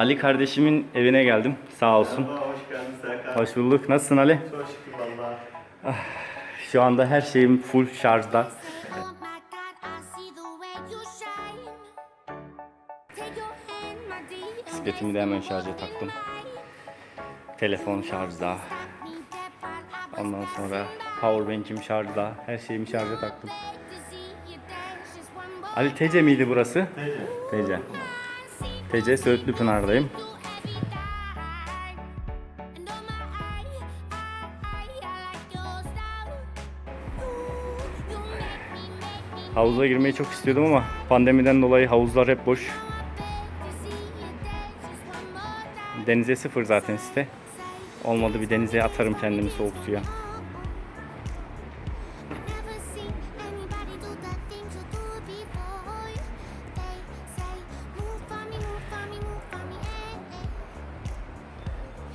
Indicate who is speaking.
Speaker 1: Ali kardeşimin evine geldim. Sağ olsun.
Speaker 2: Merhaba, hoş geldin Serkan.
Speaker 1: Hoş bulduk. Nasılsın Ali?
Speaker 2: Çok şükür valla.
Speaker 1: Şu anda her şeyim full şarjda. Bisikletimi de hemen şarja taktım. Telefon şarjda. Ondan sonra powerbank'im şarjda. Her şeyimi şarja taktım. Ali Tece miydi burası?
Speaker 2: Teyze.
Speaker 1: Tece. Tece Söğütlü Pınar'dayım. Havuza girmeyi çok istiyordum ama pandemiden dolayı havuzlar hep boş. Denize sıfır zaten site. Olmadı bir denize atarım kendimi soğuk suya.